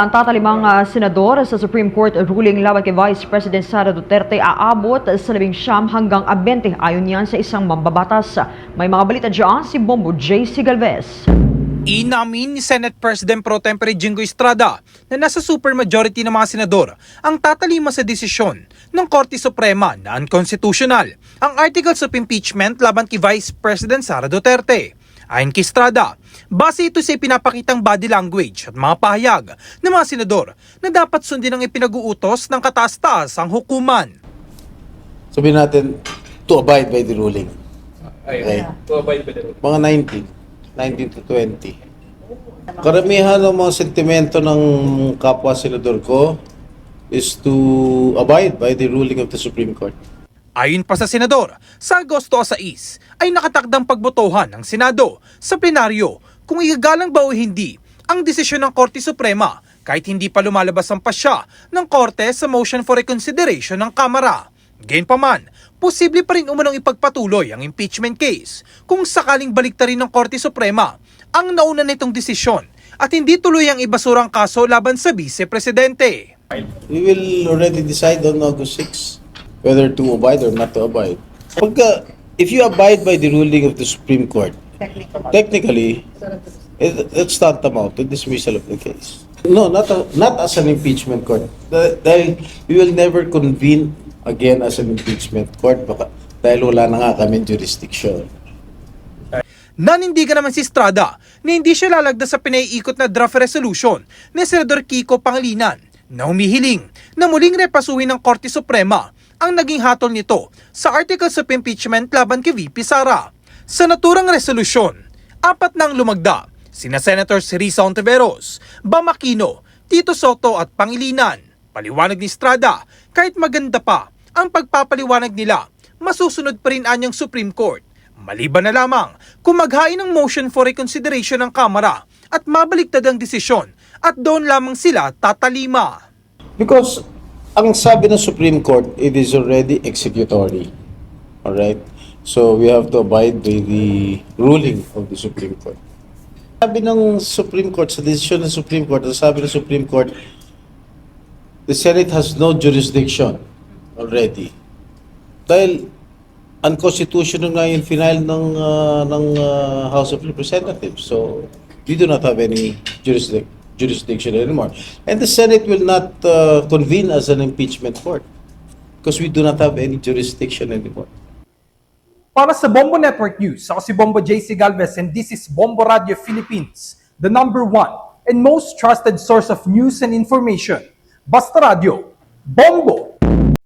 Ang tatalimang ah, senador sa Supreme Court ruling laban kay Vice President Sara Duterte aabot sa labing siyam hanggang a 20 ayon yan sa isang mambabatas. May mga balita dyan si Bombo J.C. Galvez. Inamin ni Senate President Pro Tempore Jingo Estrada na nasa supermajority ng mga senador ang tatalima sa desisyon ng Korte Suprema na unconstitutional ang articles of impeachment laban kay Vice President Sara Duterte. Ayon kay Estrada, base ito sa pinapakitang body language at mga pahayag ng mga senador na dapat sundin ang ipinag-uutos ng kataas-taas ang hukuman. sabihin natin, to abide by the ruling. Okay. Mga 19, 19 to 20. Karamihan ng mga sentimento ng kapwa senador ko is to abide by the ruling of the Supreme Court. Ayon pa sa senador, sa Agosto 6 ay nakatakdang pagbotohan ng Senado sa plenaryo kung igagalang ba o hindi ang desisyon ng Korte Suprema kahit hindi pa lumalabas ang pasya ng Korte sa motion for reconsideration ng Kamara. Gayunpaman, posible pa rin umunong ipagpatuloy ang impeachment case kung sakaling baliktarin ng Korte Suprema ang nauna nitong desisyon at hindi tuloy ang ibasurang kaso laban sa Vice Presidente. We will already decide on August 6 whether to abide or not to abide. Pagka, if you abide by the ruling of the Supreme Court, technically, it, it's tantamount to dismissal of the case. No, not, a- not as an impeachment court. Dah- Dahil we will never convene again as an impeachment court baka, dahil wala na nga kami jurisdiction. Nanindigan naman si Estrada na hindi siya lalagda sa pinaiikot na draft resolution ni Senador Kiko Pangilinan na humihiling na muling repasuhin ng Korte Suprema ang naging hatol nito sa Articles of Impeachment laban kay VP Sara. Sa naturang resolusyon, apat nang lumagda, sina Senators Risa Ontiveros, Bam Aquino, Tito Soto at Pangilinan. Paliwanag ni Estrada, kahit maganda pa ang pagpapaliwanag nila, masusunod pa rin anyang Supreme Court Maliban na lamang kung maghain ng motion for reconsideration ng Kamara at mabaliktad ang desisyon at doon lamang sila tatalima. Because ang sabi ng Supreme Court, it is already executory. Alright? So we have to abide by the ruling of the Supreme Court. Sabi ng Supreme Court, sa desisyon ng Supreme Court, sabi ng Supreme Court, the Senate has no jurisdiction already. Dahil unconstitutional nga yung final ng, uh, ng uh, House of Representatives. So, we do not have any jurisdic jurisdiction anymore. And the Senate will not uh, convene as an impeachment court because we do not have any jurisdiction anymore. Para sa Bombo Network News, ako si Bombo JC Galvez and this is Bombo Radio Philippines, the number one and most trusted source of news and information. Basta Radio, Bombo!